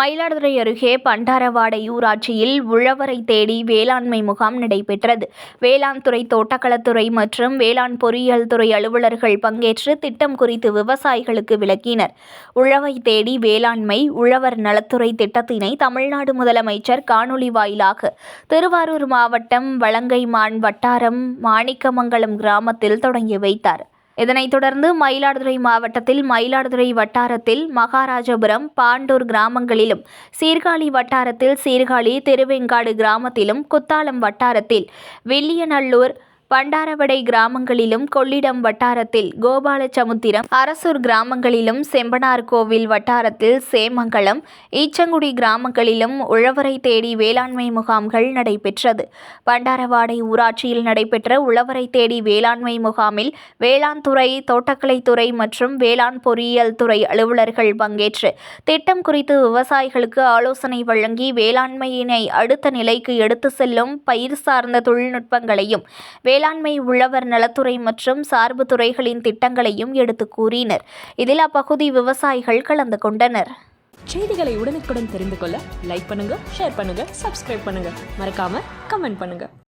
மயிலாடுதுறை அருகே பண்டாரவாடை ஊராட்சியில் உழவரை தேடி வேளாண்மை முகாம் நடைபெற்றது. வேளாண் துறை தோட்டக்கலத்துறை மற்றும் வேளாண் பொறியியல் துறை அலுவலர்கள் பங்கேற்று திட்டம் குறித்து விவசாயிகளுக்கு விளக்கினர். உழவை தேடி வேளாண்மை உழவர் நலத்துறை திட்டத்தினை தமிழ்நாடு முதலமைச்சர் காணொலி வாயிலாக திருவாரூர் மாவட்டம் வலங்கைமான் வட்டாரம் மாணிக்கமங்கலம் கிராமத்தில் தொடங்கி வைத்தார். இதனைத் தொடர்ந்து மயிலாடுதுறை மாவட்டத்தில் மயிலாடுதுறை வட்டாரத்தில் மகாராஜபுரம் பாண்டூர் கிராமங்களிலும் சீர்காழி வட்டாரத்தில் சீர்காழி திருவெங்காடு கிராமத்திலும் குத்தாலம் வட்டாரத்தில் வில்லியநல்லூர் பண்டாரவடை கிராமங்களிலும் கொள்ளிடம் வட்டாரத்தில் கோபாலசமுத்திரம் அரசூர் கிராமங்களிலும் செம்பனார் கோவில் வட்டாரத்தில் சேமங்கலம் ஈச்சங்குடி கிராமங்களிலும் உழவரை தேடி வேளாண்மை முகாம்கள் நடைபெற்றது. பண்டாரவாடை ஊராட்சியில் நடைபெற்ற உழவரை தேடி வேளாண்மை முகாமில் வேளாண் துறை தோட்டக்கலைத்துறை மற்றும் வேளாண் பொறியியல் துறை அலுவலர்கள் பங்கேற்று திட்டம் குறித்து விவசாயிகளுக்கு ஆலோசனை வழங்கி வேளாண்மையினை அடுத்த நிலைக்கு எடுத்து செல்லும் பயிர் சார்ந்த தொழில்நுட்பங்களையும் வேளாண்மை உழவர் நலத்துறை மற்றும் சார்பு துறைகளின் திட்டங்களையும் எடுத்து கூறினர். இதில் அப்பகுதி விவசாயிகள் கலந்து கொண்டனர். செய்திகளை உடனுக்குடன் தெரிந்து கொள்ள லைக் பண்ணுங்க ஷேர் பண்ணுங்க சப்ஸ்கிரைப் பண்ணுங்க. மறக்காம கமெண்ட் பண்ணுங்க.